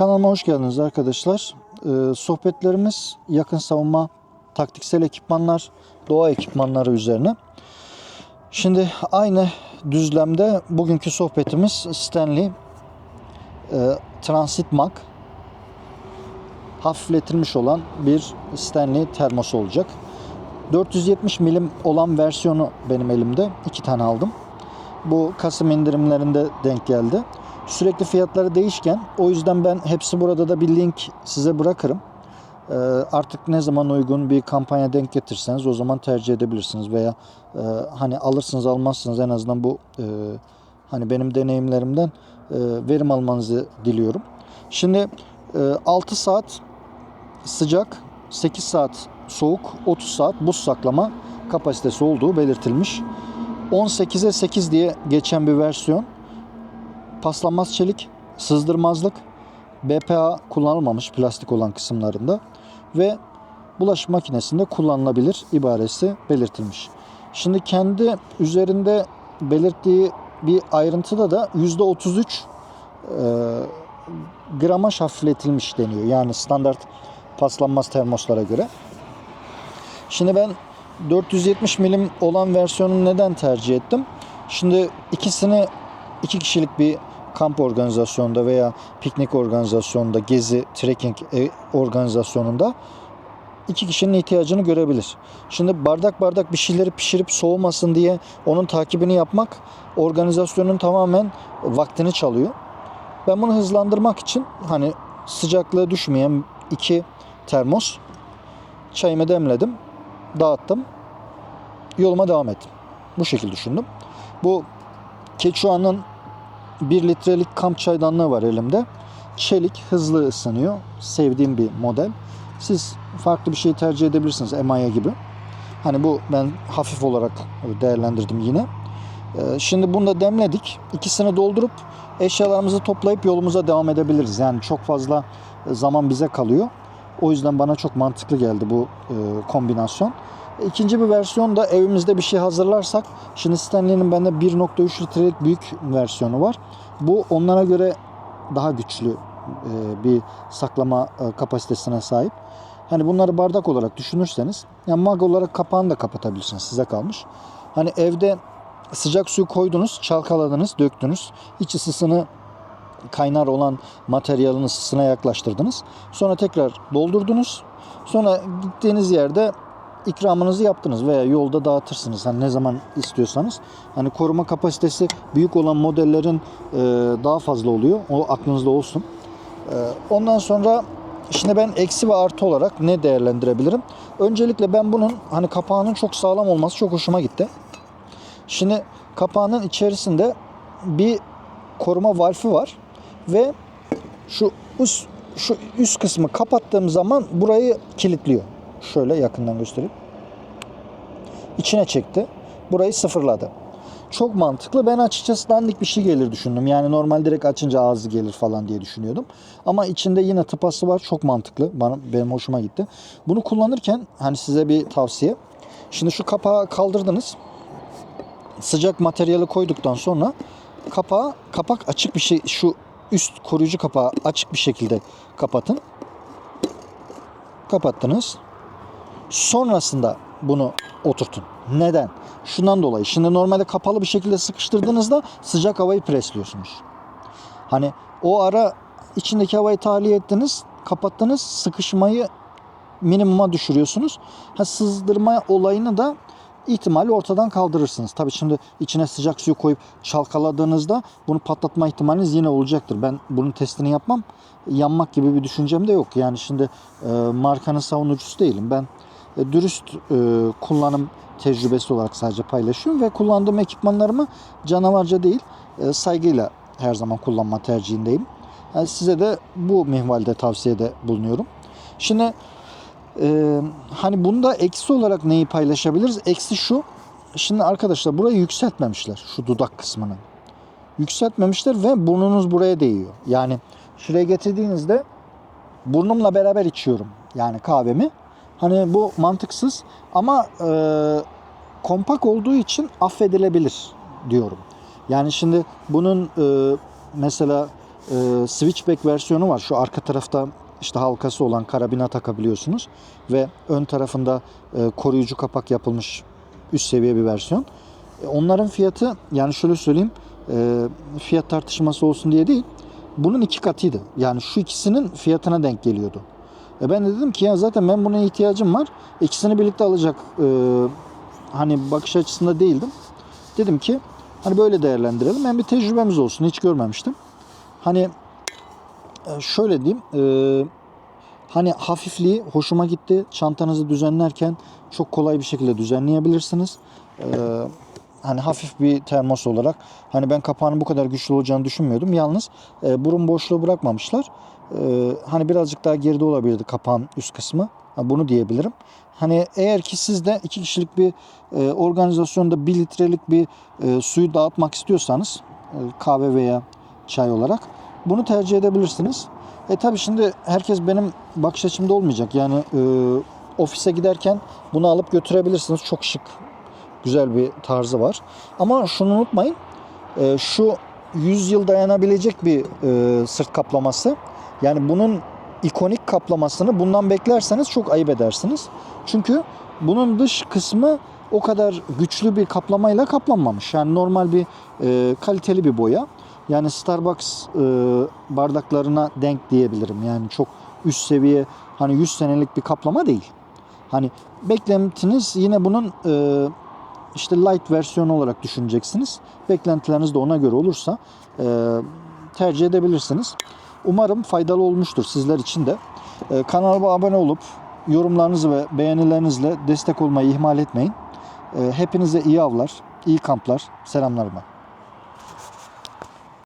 Kanalıma hoş geldiniz arkadaşlar. Ee, sohbetlerimiz yakın savunma, taktiksel ekipmanlar, doğa ekipmanları üzerine. Şimdi aynı düzlemde bugünkü sohbetimiz Stanley e, Transit Mag hafifletilmiş olan bir Stanley termos olacak. 470 milim olan versiyonu benim elimde. iki tane aldım. Bu Kasım indirimlerinde denk geldi. Sürekli fiyatları değişken. O yüzden ben hepsi burada da bir link size bırakırım. Ee, artık ne zaman uygun bir kampanya denk getirseniz o zaman tercih edebilirsiniz veya e, hani alırsınız almazsınız en azından bu e, hani benim deneyimlerimden e, verim almanızı diliyorum. Şimdi e, 6 saat sıcak, 8 saat soğuk, 30 saat buz saklama kapasitesi olduğu belirtilmiş. 18'e 8 diye geçen bir versiyon. Paslanmaz çelik, sızdırmazlık, BPA kullanılmamış plastik olan kısımlarında ve bulaşık makinesinde kullanılabilir ibaresi belirtilmiş. Şimdi kendi üzerinde belirttiği bir ayrıntıda da %33 e, gramaj hafifletilmiş deniyor. Yani standart paslanmaz termoslara göre. Şimdi ben 470 milim olan versiyonu neden tercih ettim? Şimdi ikisini iki kişilik bir kamp organizasyonunda veya piknik organizasyonunda, gezi, trekking e, organizasyonunda iki kişinin ihtiyacını görebilir. Şimdi bardak bardak bir şeyleri pişirip soğumasın diye onun takibini yapmak organizasyonun tamamen vaktini çalıyor. Ben bunu hızlandırmak için hani sıcaklığı düşmeyen iki termos çayımı demledim, dağıttım, yoluma devam ettim. Bu şekilde düşündüm. Bu Quechua'nın 1 litrelik kamp çaydanlığı var elimde. Çelik, hızlı ısınıyor. Sevdiğim bir model. Siz farklı bir şey tercih edebilirsiniz emaye gibi. Hani bu ben hafif olarak değerlendirdim yine. Ee, Şimdi bunu da demledik. İkisini doldurup eşyalarımızı toplayıp yolumuza devam edebiliriz. Yani çok fazla zaman bize kalıyor. O yüzden bana çok mantıklı geldi bu e, kombinasyon. İkinci bir versiyon da evimizde bir şey hazırlarsak. Şimdi Stanley'nin bende 1.3 litrelik büyük versiyonu var. Bu onlara göre daha güçlü e, bir saklama e, kapasitesine sahip. Hani bunları bardak olarak düşünürseniz yani mag olarak kapağını da kapatabilirsiniz. Size kalmış. Hani evde sıcak suyu koydunuz, çalkaladınız, döktünüz. İç ısısını kaynar olan materyalin ısısına yaklaştırdınız. Sonra tekrar doldurdunuz. Sonra gittiğiniz yerde ikramınızı yaptınız veya yolda dağıtırsınız. Hani ne zaman istiyorsanız. Hani koruma kapasitesi büyük olan modellerin e, daha fazla oluyor. O aklınızda olsun. E, ondan sonra şimdi ben eksi ve artı olarak ne değerlendirebilirim? Öncelikle ben bunun hani kapağının çok sağlam olması çok hoşuma gitti. Şimdi kapağının içerisinde bir koruma valfi var ve şu üst şu üst kısmı kapattığım zaman burayı kilitliyor. Şöyle yakından göstereyim. İçine çekti. Burayı sıfırladı. Çok mantıklı. Ben açıkçası dandik bir şey gelir düşündüm. Yani normal direkt açınca ağzı gelir falan diye düşünüyordum. Ama içinde yine tıpası var. Çok mantıklı. Bana benim hoşuma gitti. Bunu kullanırken hani size bir tavsiye. Şimdi şu kapağı kaldırdınız. Sıcak materyali koyduktan sonra kapağı kapak açık bir şey şu üst koruyucu kapağı açık bir şekilde kapatın. Kapattınız. Sonrasında bunu oturtun. Neden? Şundan dolayı. Şimdi normalde kapalı bir şekilde sıkıştırdığınızda sıcak havayı presliyorsunuz. Hani o ara içindeki havayı tahliye ettiniz, kapattınız, sıkışmayı minimuma düşürüyorsunuz. Ha, sızdırma olayını da ihtimali ortadan kaldırırsınız. Tabii şimdi içine sıcak suyu koyup çalkaladığınızda bunu patlatma ihtimaliniz yine olacaktır. Ben bunun testini yapmam. Yanmak gibi bir düşüncem de yok. Yani şimdi e, markanın savunucusu değilim. Ben e, dürüst e, kullanım tecrübesi olarak sadece paylaşıyorum ve kullandığım ekipmanlarımı canavarca değil e, saygıyla her zaman kullanma tercihindeyim. Yani size de bu minvalde tavsiyede bulunuyorum. Şimdi ee, hani bunda eksi olarak neyi paylaşabiliriz? Eksi şu. Şimdi arkadaşlar burayı yükseltmemişler. Şu dudak kısmını. Yükseltmemişler ve burnunuz buraya değiyor. Yani şuraya getirdiğinizde burnumla beraber içiyorum. Yani kahvemi. Hani bu mantıksız ama e, kompak olduğu için affedilebilir diyorum. Yani şimdi bunun e, mesela e, switchback versiyonu var. Şu arka tarafta işte halkası olan karabina takabiliyorsunuz ve ön tarafında e, koruyucu kapak yapılmış üst seviye bir versiyon. E, onların fiyatı yani şöyle söyleyeyim e, fiyat tartışması olsun diye değil. Bunun iki katıydı. Yani şu ikisinin fiyatına denk geliyordu. E ben de dedim ki ya zaten ben buna ihtiyacım var. İkisini birlikte alacak e, hani bakış açısında değildim. Dedim ki hani böyle değerlendirelim. Hem bir tecrübemiz olsun. Hiç görmemiştim. Hani e, şöyle diyeyim. e, hani hafifliği hoşuma gitti. Çantanızı düzenlerken çok kolay bir şekilde düzenleyebilirsiniz. E, hani hafif bir termos olarak. Hani ben kapağının bu kadar güçlü olacağını düşünmüyordum. Yalnız e, burun boşluğu bırakmamışlar. E, hani birazcık daha geride olabilirdi kapağın üst kısmı. Bunu diyebilirim. Hani eğer ki siz de iki kişilik bir e, organizasyonda bir litrelik bir e, suyu dağıtmak istiyorsanız e, kahve veya çay olarak bunu tercih edebilirsiniz. E tabi şimdi herkes benim bakış açımda olmayacak. Yani e, ofise giderken bunu alıp götürebilirsiniz. Çok şık, güzel bir tarzı var. Ama şunu unutmayın. e, şu 100 yıl dayanabilecek bir e, sırt kaplaması. Yani bunun ikonik kaplamasını bundan beklerseniz çok ayıp edersiniz. Çünkü bunun dış kısmı o kadar güçlü bir kaplamayla kaplanmamış. Yani normal bir e, kaliteli bir boya. Yani Starbucks e, bardaklarına denk diyebilirim. Yani çok üst seviye hani 100 senelik bir kaplama değil. Hani beklentiniz yine bunun e, işte light versiyonu olarak düşüneceksiniz. Beklentileriniz de ona göre olursa e, tercih edebilirsiniz. Umarım faydalı olmuştur sizler için de. E, kanalıma abone olup yorumlarınızı ve beğenilerinizle destek olmayı ihmal etmeyin. E, hepinize iyi avlar, iyi kamplar. Selamlarıma.